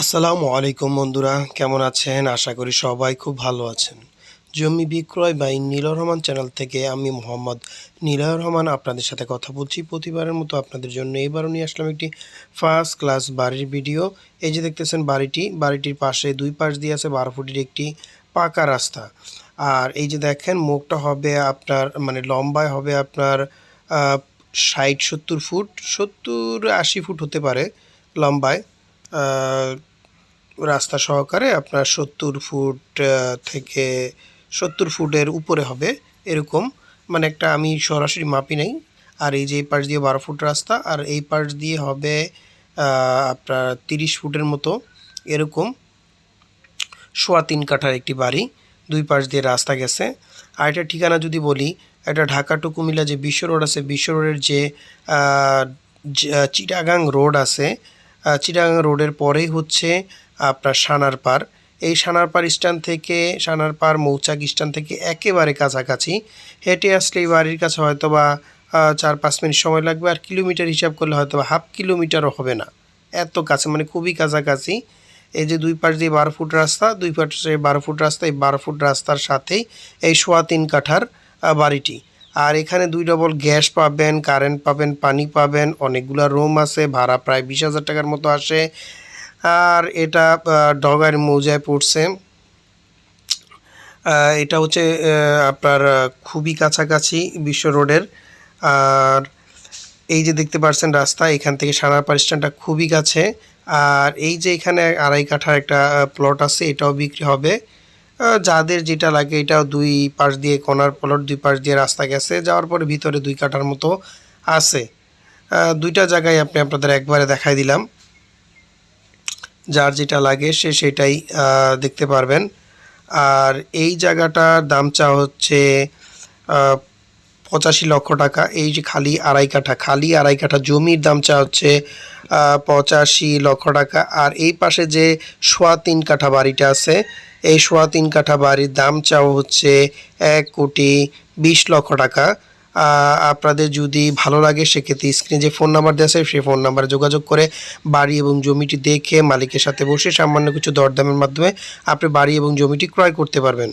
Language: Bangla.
আসসালামু আলাইকুম বন্ধুরা, কেমন আছেন? আশা করি সবাই খুব ভালো আছেন। জমি বিক্রয় বাই নীলয় রহমান চ্যানেল থেকে আমি মোহাম্মদ নীলয় রহমান আপনাদের সাথে কথা বলছি। প্রতিবারের মতো আপনাদের জন্য এবারও নিয়ে আসলাম একটি ফার্স্ট ক্লাস বাড়ির ভিডিও এই যে দেখতেছেন বাড়িটি, বাড়িটির পাশে দুই পাশ দিয়ে আছে বারো ফুটের একটি পাকা রাস্তা। আর এই যে দেখেন, মুখটা হবে আপনার মানে লম্বায় হবে আপনার ষাট সত্তর ফুট, সত্তর আশি ফুট হতে পারে লম্বায়। রাস্তা সহকারে আপনার সত্তর ফুট থেকে সত্তর ফুটের উপরে হবে এরকম। মানে একটা আমি সরাসরি মাপি নাই। আর এই যে এই পাশ দিয়ে বারো ফুট রাস্তা, আর এই পাশ দিয়ে হবে আপনার তিরিশ ফুটের মতো এরকম। সোয়া তিন কাঠার একটি বাড়ি, দুই পাশ দিয়ে রাস্তা গেছে। আর এটা ঠিকানা যদি বলি, এটা ঢাকা টু কুমিল্লা যে বিশ্ব রোড আছে, বিশ্ব রোডের যে চিটাগাং রোড আছে চিটাগাং রোডের পরেই হচ্ছে আপনার সানারপাড় এই সানারপাড় স্ট্যান্ড থেকে সানারপাড় মৌচাক স্ট্যান্ড থেকে একেবারে কাছাকাছি। হেঁটে আসলে এই বাড়ির কাছে হয়তো বা চার পাঁচ মিনিট সময় লাগবে আর কিলোমিটার হিসাব করলে হয়তো বা হাফ কিলোমিটারও হবে না। এত কাছে মানে খুবই কাছাকাছি। এই যে দুই পাশ দিয়ে বারো ফুট রাস্তা, দুই পাশে বারো ফুট রাস্তা, এই বারো ফুট রাস্তার সাথেই এই সোয়া তিন কাঠার বাড়িটি। আর এখানে দুই ডবল গ্যাস পাবেন কারেন্ট পাবেন, পানি পাবেন, অনেকগুলো রুম আছে, ভাড়া প্রায় বিশ হাজার টাকার মতো আসে। আর এটা ডগার মৌজায় পড়ছে। এটা হচ্ছে আপনার খুবই কাছাকাছি বিশ্ব রোডের। আর এই যে দেখতে পাচ্ছেন রাস্তা, এখান থেকে সানারপাড় স্ট্যান্ডটা খুবই কাছে। আর এই যে এখানে আড়াই কাঠার একটা প্লট আছে, এটাও বিক্রি হবে। যাদের যেটা লাগে এটা দুই পাশ দিয়ে কর্নার প্লট দুই পাশ দিয়ে রাস্তা গেছে, যাওয়ার পরে ভিতরে দুই কাঠার মতো আছে। দুইটা জায়গায় আপনি আপনাদের একবারে দেখাই দিলাম। যার যেটা লাগে সে সেটাই দেখতে পারবেন। আর এই জায়গাটার দাম চা হচ্ছে পঁচাশি লক্ষ টাকা। এই যে খালি আড়াই কাঠা, খালি আড়াই কাঠা জমির দাম চা হচ্ছে পঁচাশি লক্ষ টাকা। আর এই পাশে যে সোয়া তিন কাঠা বাড়িটা আছে এই সোয়া তিন কাঠা বাড়ির দাম চাওয়া হচ্ছে এক কোটি বিশ লক্ষ টাকা। আপনাদের যদি ভালো লাগে, সেক্ষেত্রে স্ক্রিনে যে ফোন নাম্বার দেওয়া আছে, সেই ফোন নাম্বারে যোগাযোগ করে বাড়ি এবং জমিটি দেখে মালিকের সাথে বসে সামান্য কিছু দরদামের মাধ্যমে আপনি বাড়ি এবং জমিটি ক্রয় করতে পারবেন।